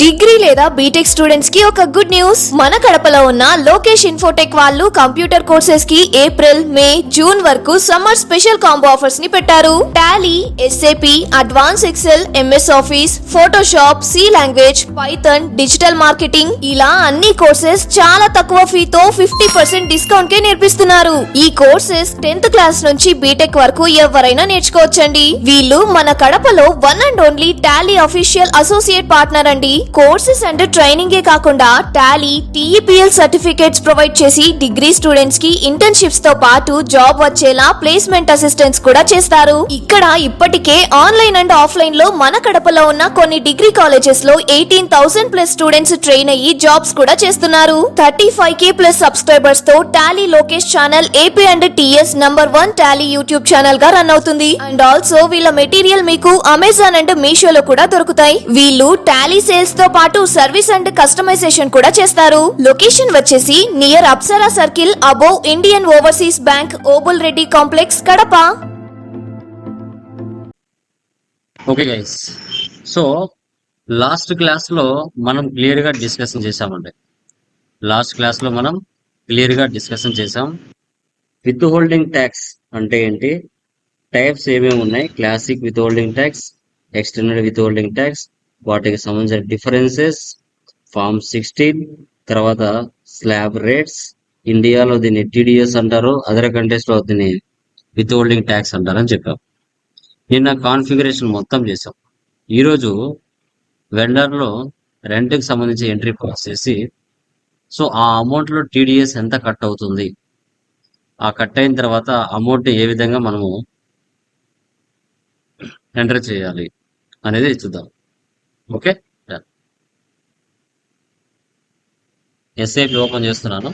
Degree లేదా BTech స్టూడెంట్స్కి ఒక గుడ్ న్యూస్ మన కడపలో ఉన్న లోకేష్ ఇన్ఫోటెక్ వాళ్ళు కంప్యూటర్ కోర్సెస్కి ఏప్రిల్ మే జూన్ వరకు సమ్మర్ స్పెషల్ కాంబో ఆఫర్స్ని పెట్టారు. Tally SAP advance Excel MS Office Photoshop C language Python digital marketing ఇలా అన్ని కోర్సెస్ చాలా తక్కువ ఫీతో ఫిఫ్టీ పర్సెంట్ డిస్కౌంట్ కే నేర్పిస్తున్నారు. ఈ కోర్సెస్ టెన్త్ క్లాస్ నుంచి బీటెక్ వరకు ఎవరైనా నేర్చుకోవచ్చండి. వీళ్ళు మన కడపలో one and only Tally official associate partner అండి. కోర్సెస్ అండ్ ట్రైనింగే కాకుండా టాలీ టీఈపీఎల్ సర్టిఫికేట్స్ ప్రొవైడ్ చేసి డిగ్రీ స్టూడెంట్స్కి ఇంటర్న్షిప్స్తో పాటు జాబ్ వచ్చేలా ప్లేస్మెంట్ అసిస్టెంట్స్ కూడా చేస్తారు. ఇక్కడ ఇప్పటికే ఆన్లైన్ అండ్ ఆఫ్లైన్లో మన కడపలో ఉన్న కొన్ని డిగ్రీ కాలేజెస్లో eighteen thousand plus students train అయ్యి జాబ్స్ కూడా చేస్తున్నారు. Thirty five K plus సబ్స్క్రైబర్స్తో Tally Lokesh channel AP and TS number one Tally YouTube ఛానల్గా run అవుతుంది. అండ్ ఆల్సో వీళ్ళ మెటీరియల్ మీకు అమెజాన్ అండ్ మీషోలో కూడా దొరుకుతాయి. వీళ్ళు టాలీ సేల్స్ తో పాటు సర్వీస్ అండ్ కస్టమైజేషన్ కూడా చేస్తారు. లొకేషన్ వచ్చేసి near Apsara circle above Indian Overseas bank Obul Reddy complex Kadapa. Okay guys so last క్లాస్లో మనం క్లియర్గా డిస్కషన్ చేసామండి లాస్ట్ క్లాస్లో మనం క్లియర్గా డిస్కషన్ చేసాం విత్ హోల్డింగ్ ట్యాక్స్ అంటే ఏంటి? టైప్స్ ఏమేమి ఉన్నాయి? Classic withholding tax extended withholding tax వాటికి సంబంధించిన డిఫరెన్సెస్ ఫార్మ్ సిక్స్టీన్ తర్వాత స్లాబ్ రేట్స్ ఇండియాలో దీన్ని టీడీఎస్ అంటారు అదర్ కంట్రీస్లో దీన్ని విత్ హోల్డింగ్ ట్యాక్స్ అంటారని చెప్పాం. నిన్న కాన్ఫిగరేషన్ మొత్తం చేసాం ఈరోజు వెండర్లో రెంట్కి సంబంధించి ఎంట్రీ పాస్ చేసి సో ఆ అమౌంట్లో టీడీఎస్ ఎంత కట్ అవుతుంది? ఆ కట్ అయిన తర్వాత అమౌంట్ ఏ విధంగా మనము ఎంటర్ చేయాలి అనేది చూద్దాం. ఓకే? ఎస్ఐపి ఓపెన్ చేస్తున్నాను.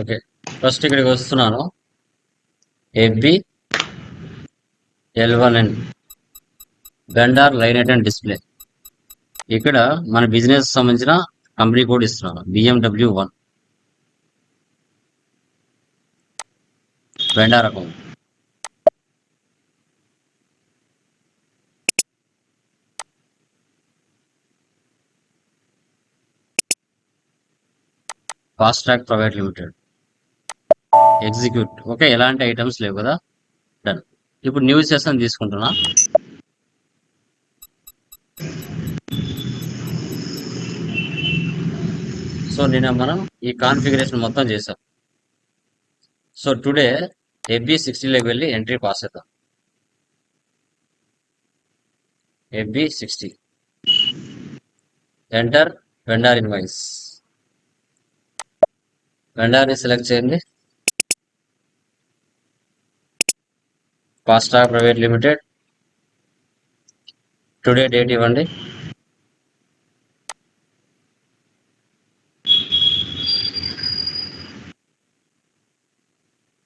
ఓకే. ఫస్ట్ ఇక్కడికి వస్తున్నాను. FB L one and vendor line and display. ఇక్కడ మన బిజినెస్ సంబంధించిన కంపెనీ కోడ్ ఇస్తున్నాను. BMW one. Vendor account. Fast track private limited. Execute. Okay ఎలాంటి ఐటమ్స్ లేవు కదా? డన్ ఇప్పుడు న్యూ సెషన్ తీసుకుంటున్నా. సో నిన్న మనం ఈ కాన్ఫిగరేషన్ మొత్తం చేసాం. సో టుడే ఎఫ్బి సిక్స్టీలోకి వెళ్ళి ఎంట్రీ పాస్ అవుతాం. FB sixty. Enter vendor invoice వెండార్ని select చేయండి. FASTag private limited. Today date ఇవ్వండి.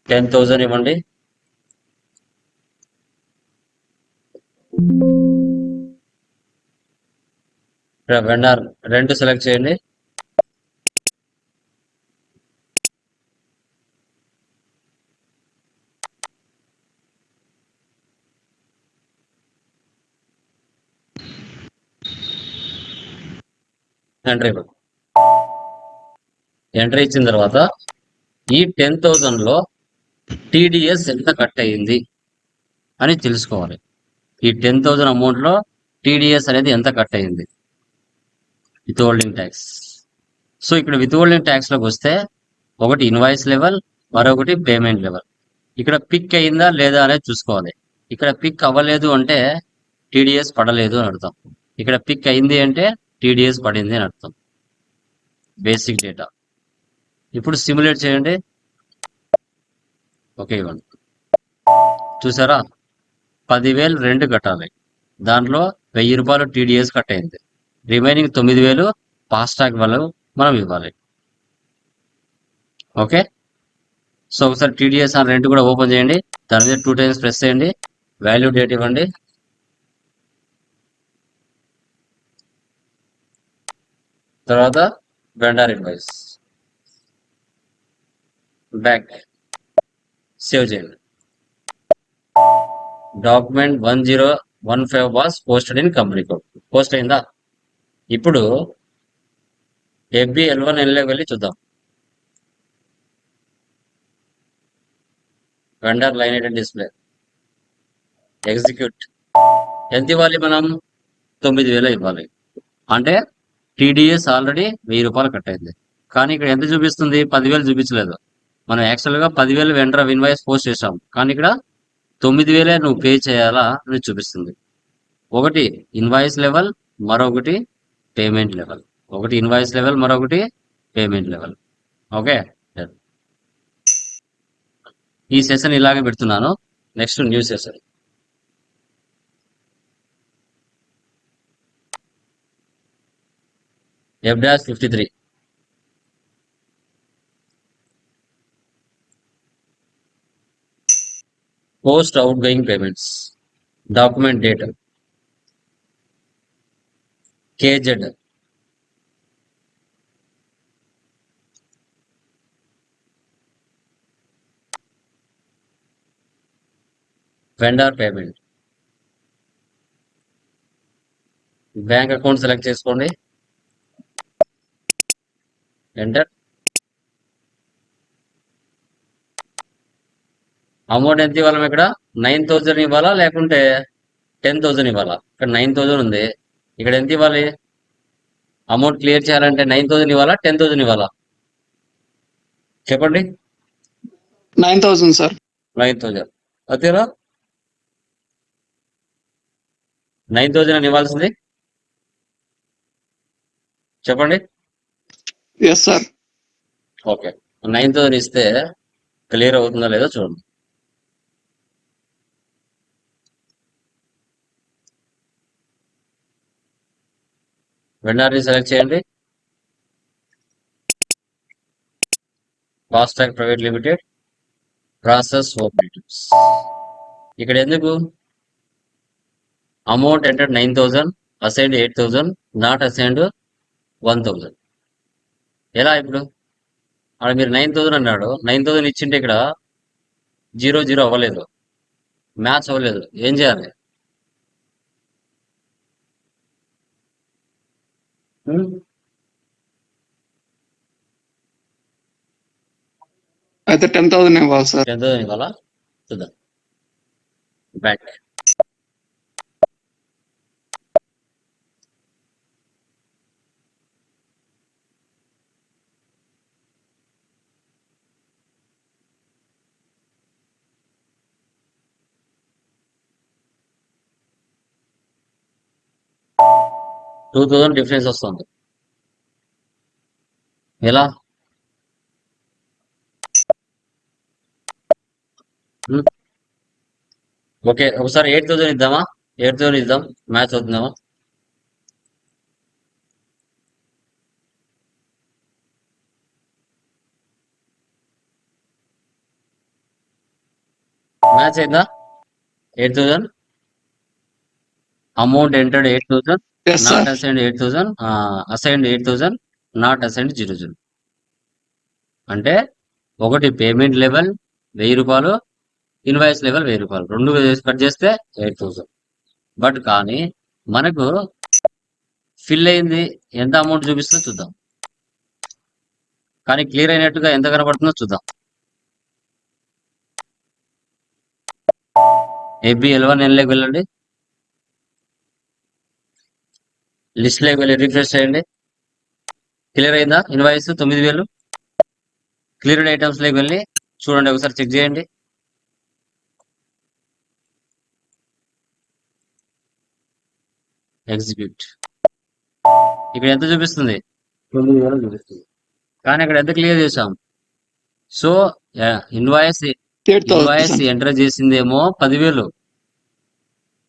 టెన్ థౌజండ్ ఇవ్వండి. వెండార్ రెంట్ సెలెక్ట్ చేయండి. ఎంట్రీ ఎంట్రీ ఇచ్చిన తర్వాత ఈ టెన్ థౌజండ్లో టీడీఎస్ ఎంత కట్ అయ్యింది అని తెలుసుకోవాలి. ఈ టెన్ థౌజండ్ అమౌంట్లో టీడీఎస్ అనేది ఎంత కట్ అయ్యింది? విత్ హోల్డింగ్ ట్యాక్స్ సో ఇక్కడ విత్ హోల్డింగ్ ట్యాక్స్లోకి వస్తే ఒకటి ఇన్వాయిస్ లెవెల్ మరొకటి పేమెంట్ లెవెల్ ఇక్కడ పిక్ అయిందా లేదా అనేది చూసుకోవాలి. ఇక్కడ పిక్ అవ్వలేదు అంటే టీడీఎస్ పడలేదు అని అర్థం. ఇక్కడ పిక్ అయింది అంటే టీడీఎస్ పడింది అని అర్థం. బేసిక్ డేటా ఇప్పుడు సిమ్యులేట్ చేయండి. ఓకే ఇవ్వండి. చూసారా? పదివేలు రెండు కట్టాలి. దాంట్లో వెయ్యి రూపాయలు టీడీఎస్ కట్ అయింది. రిమైనింగ్ తొమ్మిది వేలు ఫాస్టాగ్ వాళ్ళు మనం ఇవ్వాలి. ఓకే సో ఒకసారి టీడీఎస్ ఆ రెంట్ కూడా ఓపెన్ చేయండి. దాని మీద టూ టైమ్స్ ప్రెస్ చేయండి. వాల్యూ డేట్ ఇవ్వండి. తర్వాత వెండర్ ఇన్వాయిస్ బ్యాక్ సేవ్ చేయండి. Document one zero one five was posted in company code post అయిందా? ఇప్పుడు ఎఫ్బి ఎల్ వన్ ఎల్లోకి వెళ్ళి చూద్దాం. Vendor line item display execute ఎంత ఇవ్వాలి మనం? తొమ్మిది వేలు ఇవ్వాలి. అంటే టీడీఎస్ ఆల్రెడీ వెయ్యి రూపాయలు కట్ అయింది కానీ ఇక్కడ ఎంత చూపిస్తుంది? పదివేలు చూపించలేదు. మనం యాక్చువల్గా పదివేలు వెండర్ ఇన్వాయిస్ పోస్ట్ చేసాం కానీ ఇక్కడ తొమ్మిది వేలే నువ్వు పే చేయాలా అని చూపిస్తుంది. ఒకటి ఇన్వాయిస్ లెవెల్ మరొకటి పేమెంట్ లెవెల్ ఒకటి ఇన్వాయిస్ లెవెల్ మరొకటి పేమెంట్ లెవెల్ ఓకే ఈ సెషన్ ఇలాగే పెడుతున్నాను. Next new session F dash fifty three post outgoing payments document date KZ vendor payment bank account select చేసుకోండి. ఎంటర్ అమౌంట్ ఎంత ఇవ్వాలి ఇక్కడ? నైన్ థౌజండ్ ఇవ్వాలా? లేకుంటే టెన్ థౌజండ్ ఇవ్వాలా? ఇక్కడ నైన్ థౌజండ్ ఉంది. ఇక్కడ ఎంత ఇవ్వాలి? అమౌంట్ క్లియర్ చేయాలంటే నైన్ థౌజండ్ ఇవ్వాలా? టెన్ థౌజండ్ ఇవ్వాలా? చెప్పండి. Nine thousand sir nine thousand అంతేనా నైన్ థౌజండ్ అని ఇవ్వాల్సింది. చెప్పండి. Yes sir okay nine thousand ఇస్తే క్లియర్ అవుతుందా లేదో చూడండి. వెండర్ని సెలెక్ట్ చేయండి. FASTag private limited process operatives ఇక్కడ ఎందుకు? Amount enter nine thousand assigned eight thousand not assigned one thousand ఎలా ఇప్పుడు? అక్కడ మీరు నైన్ థౌజండ్ అన్నాడు. నైన్ థౌజండ్ ఇచ్చింటే ఇక్కడ జీరో జీరో అవ్వలేదు. మ్యాచ్ అవ్వలేదు. ఏం చేయాలి? హ్మ్? అయితే టెన్ థౌసండ్ ఇవ్వాలి సార్. ఎంత ఇవ్వాలా? చూద్దాం. బ్యాక్ టూ థౌజండ్ డిఫరెన్స్ వస్తుంది. ఎలా? ఓకే ఒకసారి ఎయిట్ థౌసండ్ ఇద్దామా? ఎయిట్ థౌసండ్ ఇద్దాం మ్యాచ్ అవుతుందామా. మ్యాచ్ అయిందా? Eight thousand? Amount entered eight thousand? Not assigned eight thousand assigned eight thousand not assigned zero zero అంటే ఒకటి పేమెంట్ లెవెల్ వెయ్యి రూపాయలు ఇన్వాయిస్ లెవెల్ వెయ్యి రూపాయలు. రెండు కట్ చేస్తే ఎయిట్ థౌసండ్ బట్ కానీ మనకు ఫిల్ అయింది ఎంత అమౌంట్ చూపిస్తుందో చూద్దాం. కానీ క్లియర్ అయినట్టుగా ఎంత కనబడుతుందో చూద్దాం. ఏబి ఎలవన్ ఎన్లోకి వెళ్ళండి. లిస్ట్లోకి వెళ్ళి రిఫ్రెష్ చేయండి. క్లియర్ అయిందా? ఇన్వాయిస్ తొమ్మిది వేలు. క్లియర్డ్ ఐటమ్స్లోకి వెళ్ళి చూడండి ఒకసారి చెక్ చేయండి. ఎగ్జిక్యూట్ ఇక్కడ ఎంత చూపిస్తుంది? తొమ్మిది వేలు చూపిస్తుంది. కానీ ఇక్కడ ఎంత క్లియర్ చేసాం సో ఇన్వాయిస్ ఇన్వాయిస్ ఎంటర్ చేసిందేమో పదివేలు.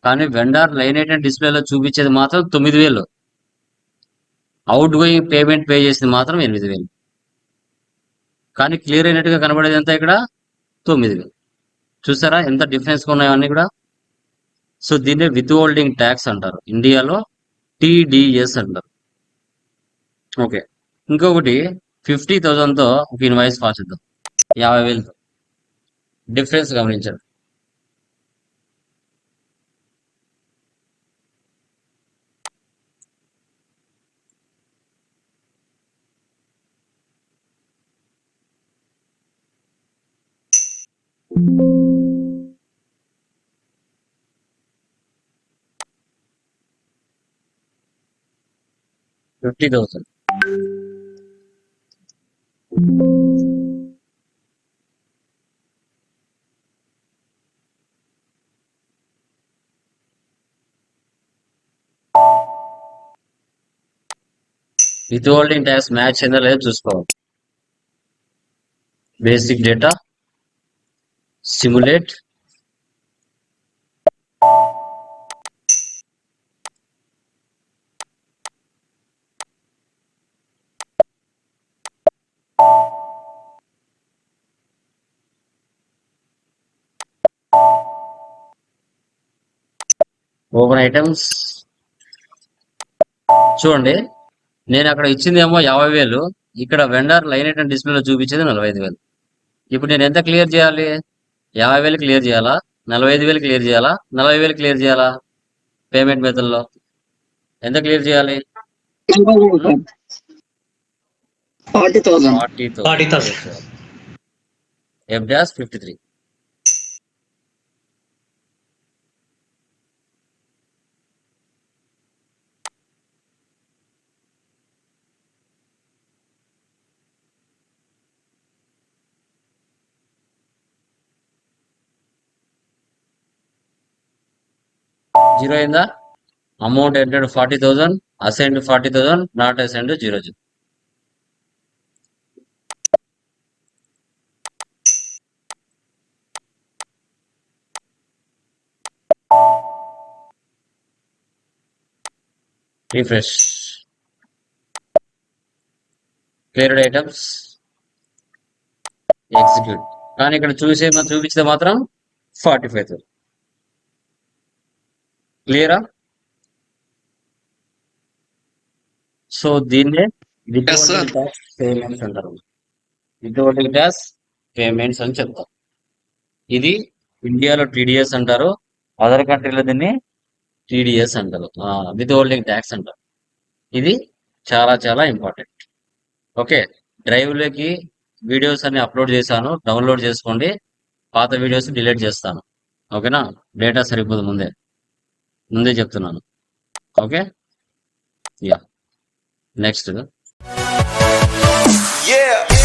కానీ వెండర్ లైన్ ఐటెం డిస్ప్లేలో చూపించేది మాత్రం తొమ్మిది వేలు. అవుట్ గోయింగ్ పేమెంట్ పే చేసింది మాత్రం ఎనిమిది వేలు. కానీ క్లియర్ అయినట్టుగా కనబడేది ఎంత ఇక్కడ? తొమ్మిది వేలు. చూసారా ఎంత డిఫరెన్స్ ఉన్నాయో కూడా? సో దీన్నే విత్ హోల్డింగ్ ట్యాక్స్ అంటారు. ఇండియాలో టీడీఎస్ అంటారు. ఓకే. ఇంకొకటి ఫిఫ్టీ థౌసండ్తో ఒక ఇన్వాయిస్ పాస్ ఇద్దాం యాభై వేలతో. డిఫరెన్స్ గమనించండి. Fifty thousand. Withholding tax match అయిందా లేదో చూసుకోవాలి. Basic data simulate open items. చూడండి నేను అక్కడ ఇచ్చిందేమో యాభై వేలు. ఇక్కడ వెండర్ లైన్ ఐటమ్ డిస్ప్లేలో చూపించేది నలభై ఐదు వేలు. ఇప్పుడు నేను ఎంత క్లియర్ చేయాలి? యాభై వేలు క్లియర్ చేయాలా? నలభై ఐదు వేలు క్లియర్ చేయాలా? నలభై వేలు క్లియర్ చేయాలా? పేమెంట్ మెథడ్లో ఎంత క్లియర్ చేయాలి? Forty thousand. Forty 40,000. F dash fifty three zero అయిందా? Amount entered forty thousand assigned forty thousand not assigned zero zero. Refresh cleared items execute కానీ ఇక్కడ చూసే చూపించితే మాత్రం ఫార్టీ ఫైవ్ థౌసండ్ క్లియరా? సో దీన్నే. పేమెంట్స్ అంటారు. వితౌటింగ్ ట్యాక్స్ పేమెంట్స్ అని చెప్తాం ఇది ఇండియాలో టీడీఎస్ అంటారు. అదర్ కంట్రీలో దీన్ని టీడీఎస్ అంటారు. విత్ హోల్డింగ్ ట్యాక్స్ అంటారు. ఇది చాలా చాలా ఇంపార్టెంట్. ఓకే డ్రైవ్లోకి వీడియోస్ అన్ని అప్లోడ్ చేశాను. డౌన్లోడ్ చేసుకోండి. పాత వీడియోస్ డిలీట్ చేస్తాను. ఓకేనా? డేటా సరిపోదు ముందే. ముందే చెప్తున్నాను. ఓకే? యా. నెక్స్ట్. Yeah.